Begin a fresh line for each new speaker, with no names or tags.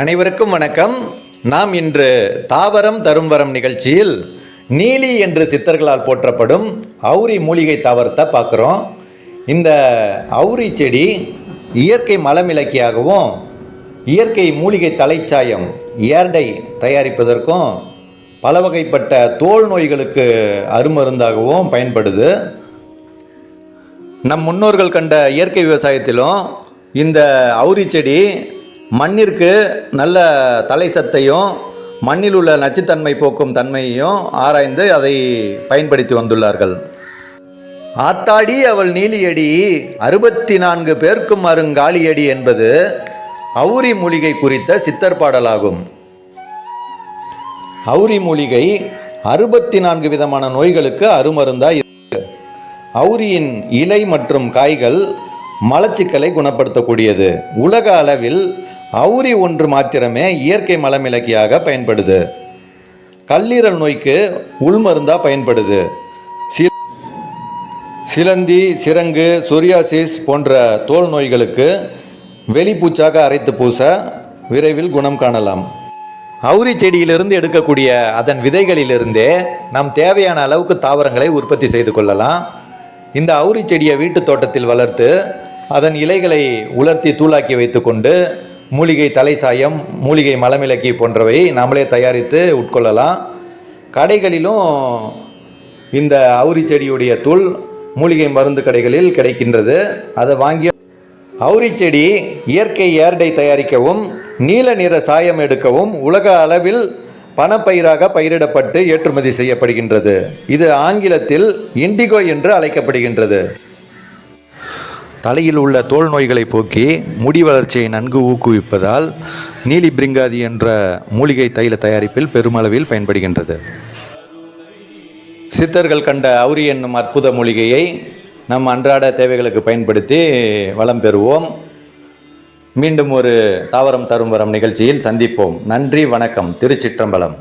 அனைவருக்கும் வணக்கம். நாம் இன்று தாவரம் தரும் வரம் நிகழ்ச்சியில் நீலி என்று சித்தர்களால் போற்றப்படும் அவுரி மூலிகை தாவரத்தை பார்க்குறோம். இந்த அவுரி செடி இயற்கை மலமிளக்கியாகவும் இயற்கை மூலிகை தலைச்சாயம் ஏர்டை தயாரிப்பதற்கும் பல வகைப்பட்ட தோல் நோய்களுக்கு அருமருந்தாகவும் பயன்படுது. நம் முன்னோர்கள் கண்ட இயற்கை விவசாயத்திலும் இந்த அவுரி செடி மண்ணிற்கு நல்ல தலை சத்தையும் மண்ணில் உள்ள நச்சுத்தன்மை போக்கும் தன்மையையும் ஆராய்ந்து அதை பயன்படுத்தி வந்துள்ளார்கள். ஆத்தாடி அவள் நீலியடி அறுபத்தி நான்கு பேர்க்கும் அருங்காலியடி என்பது அவுரி மூலிகை குறித்த சித்தர் பாடலாகும். அவுரி மூலிகை அறுபத்தி நான்கு விதமான நோய்களுக்கு அருமருந்தாய் அவுரியின் இலை மற்றும் காய்கள் மலச்சிக்கலை குணப்படுத்தக்கூடியது. உலக அளவில் அவுரி ஒன்று மாத்திரமே இயற்கை மலமிளக்கியாக பயன்படுது. கல்லீரல் நோய்க்கு உள்மருந்தாக பயன்படுது. சி சிலந்தி சிரங்கு சொரியாசிஸ் போன்ற தோல் நோய்களுக்கு வெளிப்பூச்சாக அரைத்து பூச விரைவில் குணம் காணலாம். அவுரி செடியிலிருந்து எடுக்கக்கூடிய அதன் விதைகளிலிருந்தே நாம் தேவையான அளவுக்கு தாவரங்களை உற்பத்தி செய்து கொள்ளலாம். இந்த அவுரி செடியை வீட்டு தோட்டத்தில் வளர்த்து அதன் இலைகளை உலர்த்தி தூளாக்கி வைத்துக்கொண்டு மூலிகை தலை சாயம் மூலிகை மலமிளக்கி போன்றவை நாமளே தயாரித்து உட்கொள்ளலாம். கடைகளிலும் இந்த அவுரி செடியுடைய தூள் மூலிகை மருந்து கடைகளில் கிடைக்கின்றது. அதை வாங்கி அவுரி செடி இயற்கை ஏர்டை தயாரிக்கவும் நீல நிற சாயம் எடுக்கவும் உலக அளவில் பணப்பயிராக பயிரிடப்பட்டு ஏற்றுமதி செய்யப்படுகின்றது. இது ஆங்கிலத்தில் இண்டிகோ என்று அழைக்கப்படுகின்றது. தலையில் உள்ள தோல் நோய்களை போக்கி முடி வளர்ச்சியை நன்கு ஊக்குவிப்பதால் நீலி பிரிங்காதி என்ற மூலிகை தைல தயாரிப்பில் பெருமளவில் பயன்படுகின்றது. சித்தர்கள் கண்ட அவுரி என்னும் அற்புத மூலிகையை நம் அன்றாட தேவைகளுக்கு பயன்படுத்தி வளம் பெறுவோம். மீண்டும் ஒரு தாவரம் தரும் வரம் நிகழ்ச்சியில் சந்திப்போம். நன்றி வணக்கம். திருச்சிற்றம்பலம்.